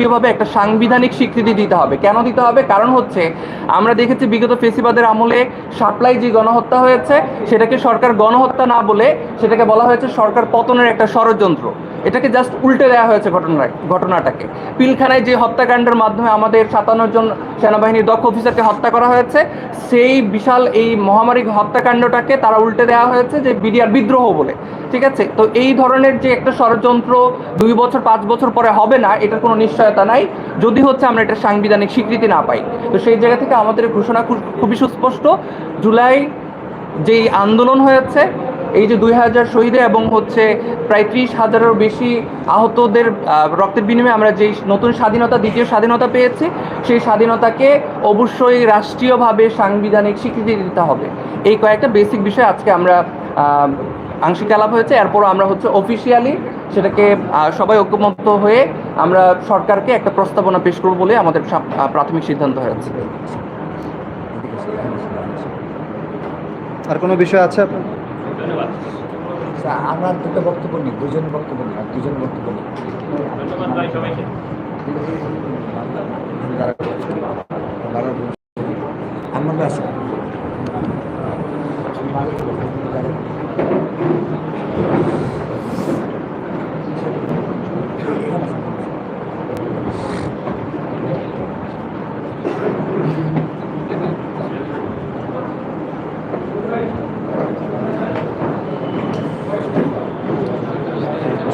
রাষ্ট্রীয়ভাবে একটা সাংবিধানিক স্বীকৃতি দিতে হবে। কেন দিতে হবে? কারণ হচ্ছে, আমরা দেখেছি বিগত ফেসিবাদের আমলে সাপ্লাই যে গণহত্যা হয়েছে, সেটাকে সরকার গণহত্যা না বলে, সেটাকে বলা হয়েছে সরকার পতনের একটা ষড়যন্ত্র। এটাকে জাস্ট উল্টে দেওয়া হয়েছে ঘটনা ঘটনাটাকে। পিলখানায় যে হত্যাকাণ্ডের মাধ্যমে আমাদের সাতান্ন জন সেনাবাহিনীর দক্ষ অফিসারকে হত্যা করা হয়েছে, সেই বিশাল এই মহামারী হত্যাকাণ্ডটাকে তারা উল্টে দেওয়া হয়েছে যে বিডিআর বিদ্রোহ বলে, ঠিক আছে? তো এই ধরনের যে একটা ষড়যন্ত্র দুই বছর, পাঁচ বছর পরে হবে না, এটার কোনো নিশ্চয়তা নাই। যদি হচ্ছে আমরা এটা সাংবিধানিক স্বীকৃতি না পাই। তো সেই জায়গা থেকে আমাদের ঘোষণা খুব- খুবই সুস্পষ্ট। জুলাই যেই আন্দোলন হয়েছে এই যে দুই হাজার শহীদে এবং হচ্ছে প্রায় ত্রিশ হাজারেরও বেশি আহতদের রক্তের বিনিময়ে আমরা যেই নতুন স্বাধীনতা, দ্বিতীয় স্বাধীনতা পেয়েছি, সেই স্বাধীনতাকে অবশ্যই রাষ্ট্রীয়ভাবে সাংবিধানিক স্বীকৃতি দিতে হবে। এই কয়েকটা বেসিক বিষয় আজকে আমরা আংশিক আলাপ হয়েছে। এরপরও আমরা হচ্ছে অফিসিয়ালি সেটাকে সবাই ঐক্যমত্য হয়ে আমরা সরকারকে একটা প্রস্তাবনা পেশ করব বলে আমাদের প্রাথমিক সিদ্ধান্ত হয়েছে। আর কোনো বিষয় আছে আপনার? আচ্ছা, আমরা দুটো বক্তব্য নিই দুজন বক্তব্য নিই দুজন বক্তব্য নিই। থেকে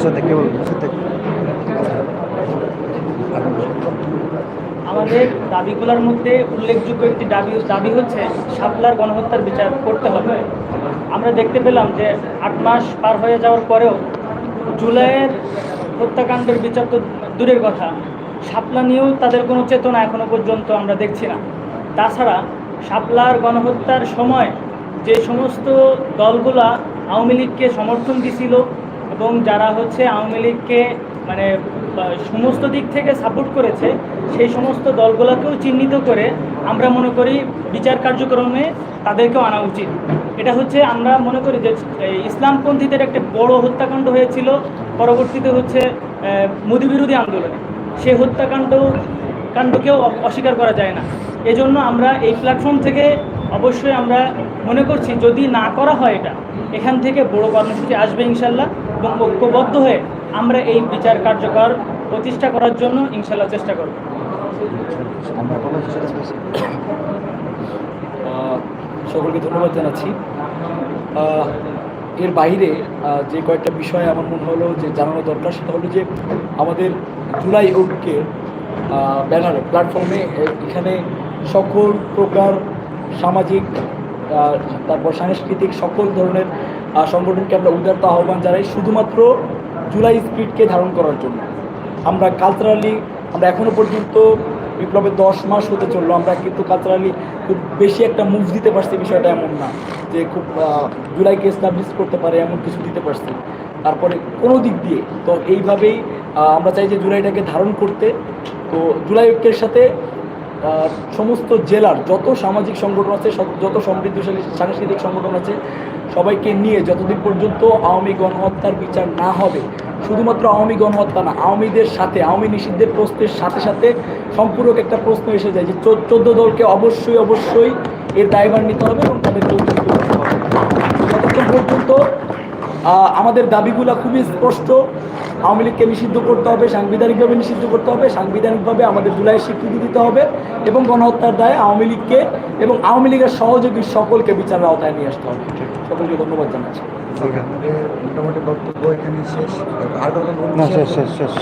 বলুন বসে থেকে। আমাদের দাবিগুলোর মধ্যে উল্লেখযোগ্য একটি দাবি দাবি হচ্ছে শাপলার গণহত্যার বিচার করতে হবে। আমরা দেখতে পেলাম যে আট মাস পার হয়ে যাওয়ার পরেও জুলাইয়ের হত্যাকাণ্ডের বিচার তো দূরের কথা। শাপলা নিয়েও তাদের কোনো চেতনা এখনও পর্যন্ত আমরা দেখছি না। তাছাড়া শাপলার গণহত্যার সময় যে সমস্ত দলগুলা আওয়ামী লীগকে সমর্থন দিছিল এবং যারা হচ্ছে আওয়ামী লীগকে মানে সমস্ত দিক থেকে সাপোর্ট করেছে, সেই সমস্ত দলগুলোকেও চিহ্নিত করে আমরা মনে করি বিচার কার্যক্রমে তাদেরকেও আনা উচিত। এটা হচ্ছে আমরা মনে করি যে ইসলামপন্থীদের একটা বড় হত্যাকাণ্ড হয়েছিল পরবর্তীতে হচ্ছে মোদী বিরোধী আন্দোলনে। সেই হত্যাকাণ্ড কাণ্ডকেও অস্বীকার করা যায় না। এজন্য আমরা এই প্ল্যাটফর্ম থেকে অবশ্যই আমরা মনে করছি যদি না করা হয় এটা, এখান থেকে বড় কর্মসূচি আসবে ইনশাল্লাহ। এবং ঐক্যবদ্ধ হয়ে আমরা এই বিচার কার্যকর প্রতিষ্ঠা করার জন্য ইনশাল্লাহ চেষ্টা করব। সকলকে ধন্যবাদ জানাচ্ছি। এর বাইরে যে কয়েকটা বিষয় আমার মনে হলো যে জানানো দরকার সেটা হলো যে আমাদের জুলাই ঐক্যের ব্যানারে, প্ল্যাটফর্মে এখানে সকল প্রকার সামাজিক তারপর সাংস্কৃতিক সকল ধরনের সংগঠনকে আমরা উদারত আহ্বান জানাই শুধুমাত্র জুলাই স্পিডকে ধারণ করার জন্য। আমরা কালচারালি আমরা এখনও পর্যন্ত বিপ্লবের দশ মাস হতে চলল, আমরা কিন্তু কালচারালি খুব বেশি একটা মুভ দিতে পারছি বিষয়টা এমন না যে খুব জুলাইকে এস্টাবলিশ করতে পারে, এমন কিছু দিতে পারছি। তারপরে কোনো দিক দিয়ে তো এইভাবেই আমরা চাই যে জুলাইটাকে ধারণ করতে। তো জুলাই ঐক্যের সাথে সমস্ত জেলার যত সামাজিক সংগঠন আছে যত সমৃদ্ধশালী সাংস্কৃতিক সংগঠন আছে, সবাইকে নিয়ে যতদিন পর্যন্ত আওয়ামী গণহত্যার বিচার না হবে, শুধুমাত্র আওয়ামী গণহত্যা না, আওয়ামীদের সাথে, আওয়ামী নিষিদ্ধের প্রশ্নের সাথে সাথে সম্পূরক একটা প্রশ্ন এসে যায় যে চোদ্দ দলকে অবশ্যই অবশ্যই এর দায়ভার নিতে হবে এবং তাদেরকে উন্নীত করতে হবে যতক্ষণ পর্যন্ত আহ, আমাদের দাবিগুলো খুবই স্পষ্ট। আওয়ামী লীগকে নিষিদ্ধ করতে হবে সাংবিধানিকভাবে নিষিদ্ধ করতে হবে সাংবিধানিকভাবে আমাদের জুলাই স্বীকৃতি দিতে হবে এবং গণহত্যার দায়ে আওয়ামী লীগকে এবং আওয়ামী লীগের সহযোগী সকলকে বিচারের আওতায় নিয়ে আসতে হবে। সকলকে ধন্যবাদ জানাচ্ছি। মোটামুটি বক্তব্য এখানে শেষ। আর শেষ শেষ শেষ